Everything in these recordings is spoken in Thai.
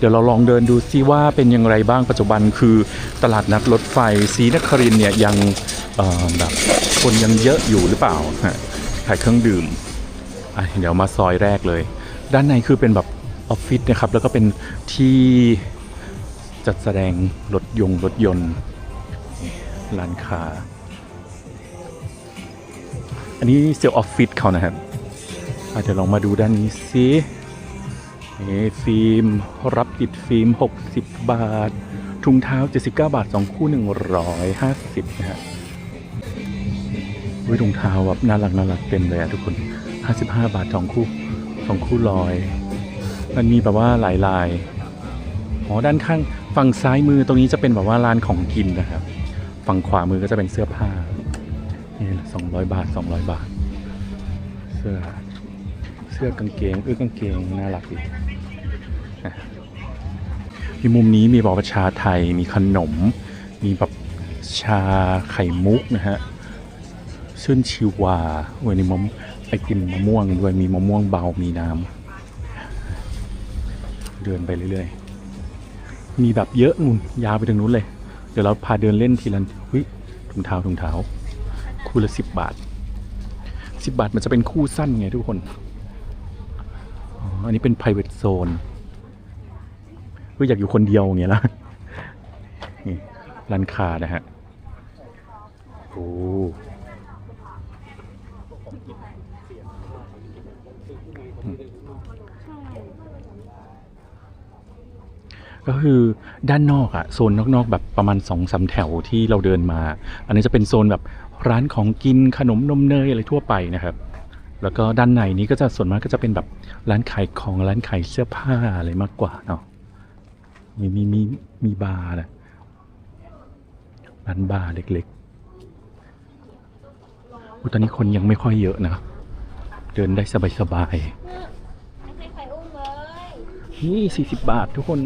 เดี๋ยวเราลองเดินดูซิว่าเป็นอย่างไรบ้างปัจจุบันคือตลาดนัดรถไฟศรีนครินเนี่ยยังแบบคนยังเยอะอยู่หรือเปล่าฮะขายเครื่องดื่มเดี๋ยวมาซอยแรกเลย ด้านในคือเป็นแบบออฟฟิศนะครับ แล้วก็เป็นที่จัดแสดงรถยงรถยนต์ร้านค้า อันนี้เซลล์ออฟฟิศเขานะครับเดี๋ยวลองมาดูด้านนี้ซิ นี่ฟิล์มรับติดฟิล์ม 60 บาท ถุงเท้า 79 บาท 2 คู่ 150 นะฮะวิถุงเท้าแบบน่ารักน่ารักเต็มเลยอะทุกคน 55 บาท 2 คู่ 2 คู่ร้อย มันมีแบบว่าหลายลายอ๋อด้านข้างฝั่งซ้ายมือตรงนี้จะเป็นแบบว่าร้านของกินนะครับ ฝั่งขวามือก็จะเป็นเสื้อผ้านี่สองร้อยบาทสองร้อยบาท เสื้อเสื้อกางเกงเออกางเกงน่ารักดี มีมุมนี้มีบอกว่าชาไทยมีขนม มีแบบชาไข่มุกนะฮะชื่นชิวาวันนี้มะไอติมมะม่วงด้วยมีมะม่วงเบามีน้ำเดินไปเรื่อยๆ มีแบบเยอะนู่นยาวไปถึงนู้นเลย เดี๋ยวเราพาเดินเล่นทีละเฮ้ยถุงเท้าถุงเท้า คู่ละสิบบาทสิบบาทมันจะเป็นคู่สั้นไงทุกคนอ๋ออันนี้เป็น private zone ก็อยากอยู่คนเดียวอย่างเงี้ยละนี่ร้านค้านะฮะโอ้ก็คือด้านนอกอะโซนนอกๆ แบบประมาณสองสามแถวที่เราเดินมา อันนี้จะเป็นโซนแบบร้านของกินขนมนมเนยอะไรทั่วไปนะครับ แล้วก็ด้านในนี้ก็จะส่วนมากก็จะเป็นแบบร้านขายของร้านขายเสื้อผ้าอะไรมากกว่าเนาะ มีมีมีมีบาร์นะร้านบาร์เล็กๆอุตอนนี้คนยังไม่ค่อยเยอะนะ เดินได้สบายไม่ใครอุ้มเลยๆนี่สี่สิบบาททุกคน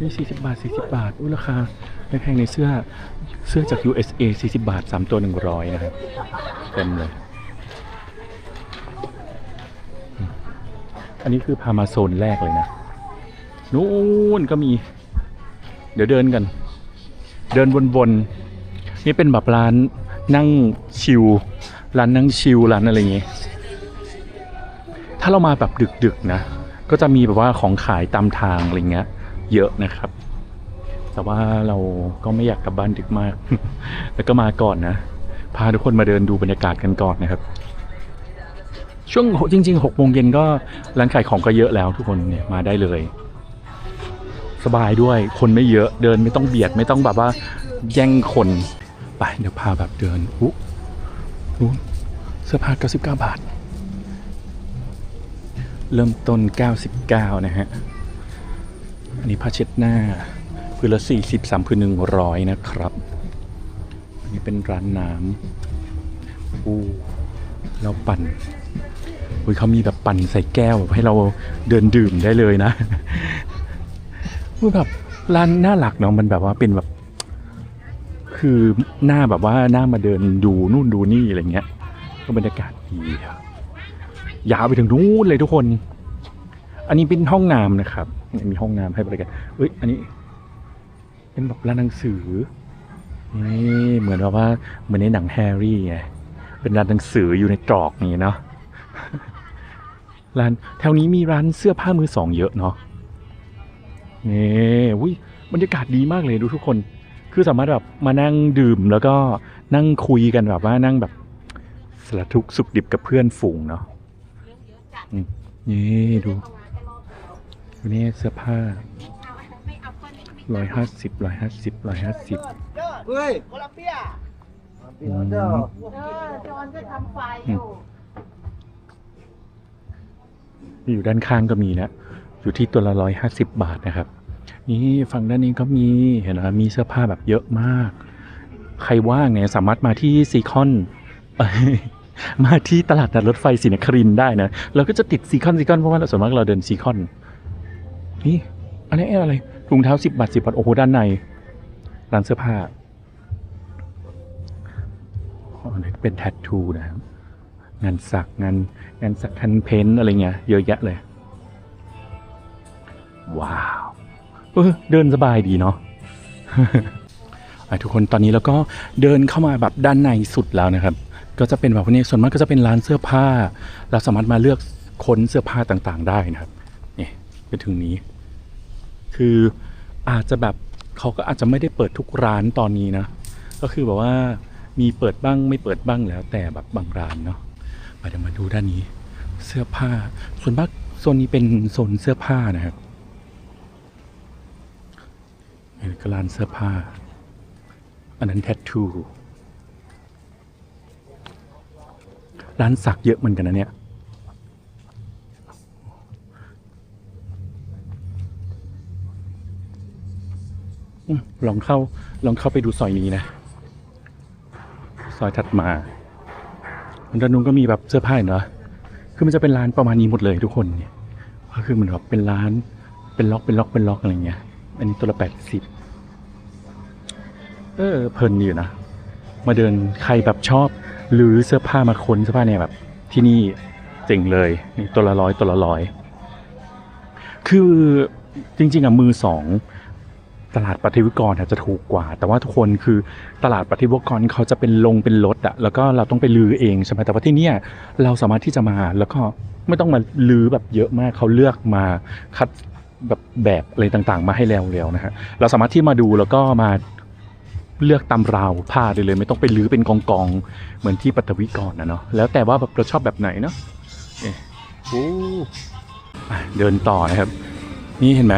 นี่สี่สิบบาทสี่สิบบาท อุ้ยราคาแพงในเสื้อเสื้อจาก USA 40 บาท 3 ตัว100นะครับเต็มเลย อันนี้คือพามาโซนแรกเลยนะ นู้นก็มี เดี๋ยวเดินกัน เดินวนๆนี่เป็นแบบร้านนั่งชิลร้านนั่งชิลร้านอะไรอย่างงี้ยถ้าเรามาแบบดึกๆนะ ก็จะมีแบบว่าของขายตามทางอะไรเงี้ย เยอะนะครับ แต่ว่าเราก็ไม่อยากกลับบ้านดึกมาก แล้วก็มาก่อนนะ พาทุกคนมาเดินดูบรรยากาศกันก่อนนะครับ ช่วงจริงๆหกโมงเย็นก็ร้านขายของก็เยอะแล้วทุกคนเนี่ยมาได้เลย สบายด้วยคนไม่เยอะเดินไม่ต้องเบียดไม่ต้องแบบว่าแย่งคนไปเดี๋ยวพาแบบเดินอุ๊นู้นเสื้อผ้า99 บาท เริ่มต้น 99 นะฮะ อันนี้ผ้าเช็ดหน้าพื้นละสี่สิบสามพื้นหนึ่งร้อยนะครับ อันนี้เป็นร้านน้ำอู้เราปั่นอุ้ยเขามีแบบปั่นใส่แก้วแบบให้เราเดินดื่มได้เลยนะ คือแบบร้านน่ารักเนาะมันแบบว่าเป็นแบบ คือหน้าแบบว่าหน้ามาเดินดูนู่นดูนี่อะไรเงี้ย ก็บรรยากาศดีอยาวไปถึงนู้นเลยทุกคน อันนี้เป็นห้องน้ำนะครับมีห้องน้ำให้บริการเอ้ยอันนี้ เป็นแบบร้านหนังสือนี่เหมือนแบบว่าเหมือนในหนังแฮร์รี่ไงเป็นร้านหนังสืออยู่ในตรอกนี่เนาะร้านแถวนี้มีร้านเสื้อผ้ามือสองเยอะเนาะ นี่อุ้ยบรรยากาศดีมากเลยดูทุกคน คือสามารถแบบมานั่งดื่มแล้วก็นั่งคุยกันแบบว่านั่งแบบสารทุกข์สุขดิบกับเพื่อนฝูงเนาะอืมนี่ดูดูนี่เสื้อผ้าร้อยห้าสิบร้อยห้าสิบร้อยห้าสิบเฮ้ยคนละเปี้ยอืมเออจอนก็ทำไฟอยู่อยู่ด้านข้างก็มีนะ อยู่ที่ตัวละร้อยห้าสิบบาทนะครับ นี่ฝั่งด้านนี้ก็มีเห็นไหมมีเสื้อผ้าแบบเยอะมาก ใครว่างเนี่ยสามารถมาที่ซีคอนมาที่ตลาดนัดรถไฟศรีนครินได้นะเราก็จะติดซีคอนซีคอนเพราะว่าส่วนมากเราเดินซีคอนนี่อันนี้อะไรถุงเท้าสิบบาทสิบบาทโอ้โหด้านในร้านเสื้อผ้าอ๋อนี่เป็นแทททูนะครับ งานสักงานงานสักคันเพ้นอะไรเงี้ยเยอะแยะเลย ว้าว ออเดินสบายดีเนาะทุกคนตอนนี้เราก็เดินเข้ามาแบบด้านในสุดแล้วนะครับ ก็จะเป็นแบบนี้ส่วนมากก็จะเป็นร้านเสื้อผ้า เราสามารถมาเลือกค้นเสื้อผ้าต่างๆ ได้นะครับนี่ไปถึงนี้ คืออาจจะแบบเขาก็อาจจะไม่ได้เปิดทุกร้านตอนนี้นะ ก็คือแบบว่ามีเปิดบ้างไม่เปิดบ้างแล้ว แต่แบบบางร้านเนาะมาเดี๋ยวมาดูด้านนี้ เสื้อผ้า ส่วนมากโซนนี้เป็นโซนเสื้อผ้านะครับนี่ ก็ร้านเสื้อผ้า อันนั้นแทททู ร้านสักเยอะเหมือนกันนะเนี่ยอลองเข้า ลองเข้าไปดูซอยนี้นะ ซอยถัดมาด้านนู้นก็มีแบบเสื้อผ้าเนาะคือมันจะเป็นร้านประมาณนี้หมดเลยทุกคนเนี่ย ก็คือเหมันแบบเป็นร้าน เป็นล็อก เป็นล็อก เป็นล็อกอะไรเงี้ย อันนี้ตัวละแปดสิบ เออเพลินอยู่นะ มาเดินใครแบบชอบ หรือเสื้อผ้ามาค้นเสื้อผ้าเนี่ยแบบที่นี่เจ๋งเลยนี่ตัวละร้อยตัวละร้อย คือจริง ๆอะมือสองตลาดปฏิวิกรจะถูกกว่า แต่ว่าทุกคนคือตลาดปฏิวิกรเขาจะเป็นลงเป็นรถอะแล้วก็เราต้องไปลือเองใช่ไหมแต่ว่าที่เนี่ยเราสามารถที่จะมาแล้วก็ไม่ต้องมาลือแบบเยอะมากเขาเลือกมาคัดแบบแบบอะไรต่างๆ มาให้แล้วแล้วนะฮะเราสามารถที่มาดูแล้วก็มา เลือกตามราวผ้าได้เลย ไม่ต้องไปลือเป็นกองๆเหมือนที่ปฐวิกรนนะเนาะแล้วแต่ว่าแบบเราชอบแบบไหนเนาะเอ๊ะโอ้เดินต่อนะครับ นี่เห็นไหม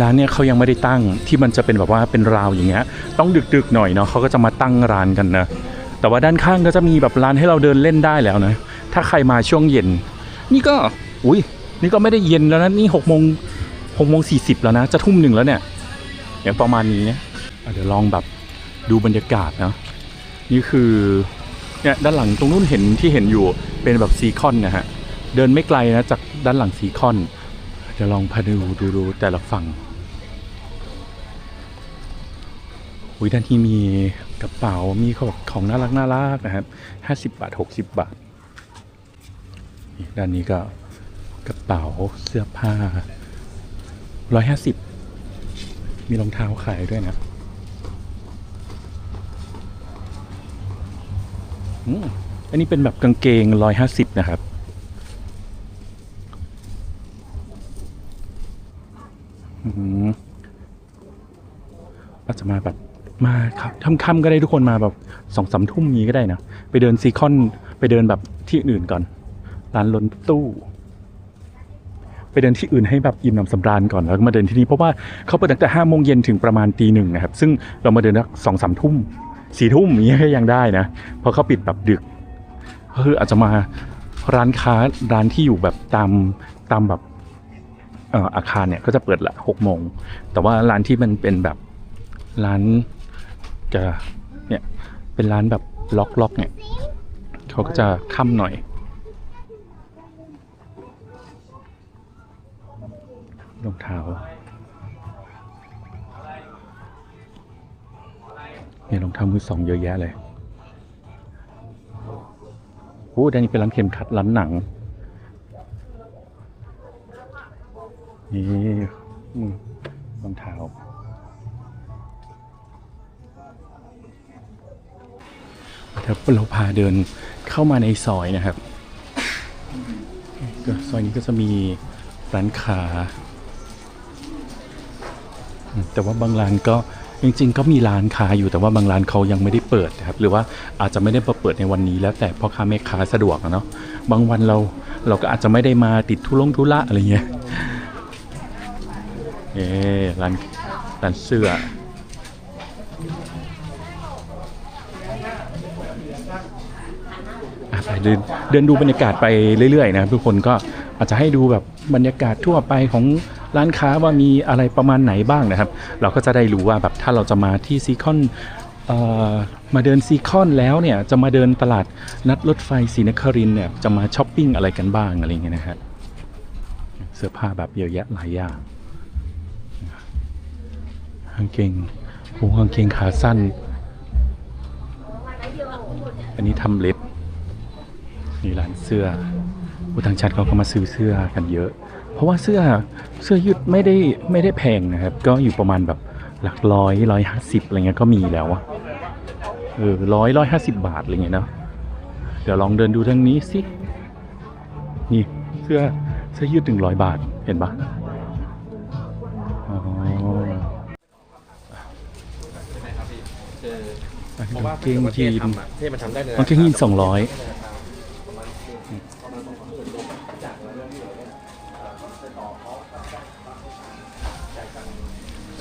ร้านเนี่ยเขายังไม่ได้ตั้งที่มันจะเป็นแบบว่าเป็นราวอย่างเงี้ย ต้องดึกๆหน่อยเนาะเขาก็จะมาตั้งร้านกันนะแต่ว่าด้านข้างก็จะมีแบบร้านให้เราเดินเล่นได้แล้วนะถ้าใครมาช่วงเย็น นี่ก็อุ้ยนี่ก็ไม่ได้เย็นแล้วนะนี่หกโมงหกโมงสี่สิบแล้วนะ จะทุ่มหนึ่งแล้วเนี่ยอย่างประมาณนี้นะ เดี๋ยวลองแบบดูบรรยากาศนะ นี่คือเนี่ยด้านหลังตรงนู้นเห็นที่เห็นอยู่เป็นแบบซีคอนนะฮะ เดินไม่ไกลนะจากด้านหลังซีคอน เดี๋ยวลองพาดูดูดูแต่ละฝั่งอุ้ยด้านที่มีกระเป๋ามีของของน่ารักน่ารักนะครับห้าสิบบาทหกสิบบาท ด้านนี้ก็กระเป๋าเสื้อผ้าร้อยห้าสิบมีรองเท้าขายด้วยนะ อันนี้เป็นแบบกางเกงร้อยห้าสิบนะครับ อาจจะมาแบบมาครับค่ำๆก็ได้ทุกคนมาแบบสองสามทุ่มนี้ก็ได้นะ ไปเดินซีคอนไปเดินแบบที่อื่นก่อน ร้านล้นตู้ไปเดินที่อื่นให้แบบอิ่มหนำสำราญก่อนแล้วมาเดินที่นี่เพราะว่าเขาเปิดตั้งแต่ห้าโมงเย็นถึงประมาณตีหนึ่งนะครับ ซึ่งเรามาเดินสักสองสามทุ่ม สี่ทุ่มอย่างเงี้ยก็ยังได้นะเพราะเขาปิดแบบดึกก็คืออาจจะมาร้านค้าร้านที่อยู่แบบตามตามแบบอาคารเนี่ยก็จะเปิดละหกโมง แต่ว่าร้านที่มันเป็นแบบร้านจะเนี่ยเป็นร้านแบบล็อกล็อกเนี่ยเขาก็จะค่ำหน่อย รองเท้า เนี่ยรองเท้ามือสองเยอะแยะเลยโอ้ด้านนี้เป็นร้านเข็มขัดร้านหนัง นี่รองเท้าเดี๋ยวเราพาเดินเข้ามาในซอยนะครับ ซอยนี้ก็จะมีร้านค้าแต่ว่าบางร้านก็ จริงๆ ก็มีร้านค้าอยู่แต่ว่าบางร้านเขายังไม่ได้เปิดครับหรือว่าอาจจะไม่ได้มาเปิดในวันนี้ แล้วแต่พ่อค้าแม่ค้าสะดวกเนาะบางวันเราเราก็อาจจะไม่ได้มาติดทุลงทุระอะไรเงี้ยเอ๊ร้านร้านเสื้อไปเดินเดินดูบรรยากาศไปเรื่อยๆ นะทุกคนก็อาจจะให้ดูแบบบรรยากาศทั่วไปของ ร้านค้าว่ามีอะไรประมาณไหนบ้างนะครับ เราก็จะได้รู้ว่าแบบถ้าเราจะมาที่ซีคอนมาเดินซีคอนแล้วเนี่ยจะมาเดินตลาดนัดรถไฟศรีนครินเนี่ยจะมาช้อปปิ้งอะไรกันบ้างอะไรเงี้ยนะฮะเสื้อผ้าแบบเยอะแยะหลายอย่างกางเกงโอ้กางเกงขาสั้น อันนี้ทำเล็บนี่ร้านเสื้อผู้ต่างชาติเขาก็มาซื้อเสื้อกันเยอะ เพราะว่าเสื้อเสื้อยืดไม่ได้ไม่ได้แพงนะครับ ก็อยู่ประมาณแบบหลักร้อยร้อยห้าสิบอะไรเงี้ยก็มีแล้วอะเออร้อยร้อยห้าสิบบาทอะไรเงี้ยเนาะเดี๋ยวลองเดินดูทางนี้สิ นี่เสื้อเสื้อยืดถึงร้อยบาทเห็นปะอ๋อเพราะว่าเกงยีนทำอะที่มันทำได้เลยกางเกงยีนสองร้อย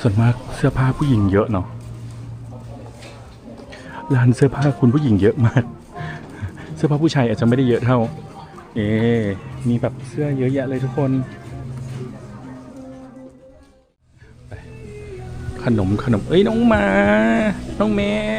ส่วนมากเสื้อผ้าผู้หญิงเยอะเนาะร้านเสื้อผ้าคุณผู้หญิงเยอะมาก เสื้อผ้าผู้ชายอาจจะไม่ได้เยอะเท่า เอ๊มีแบบเสื้อเยอะแยะเลยทุกคน ขนมขนม เอ้ยน้องหมา น้องแมว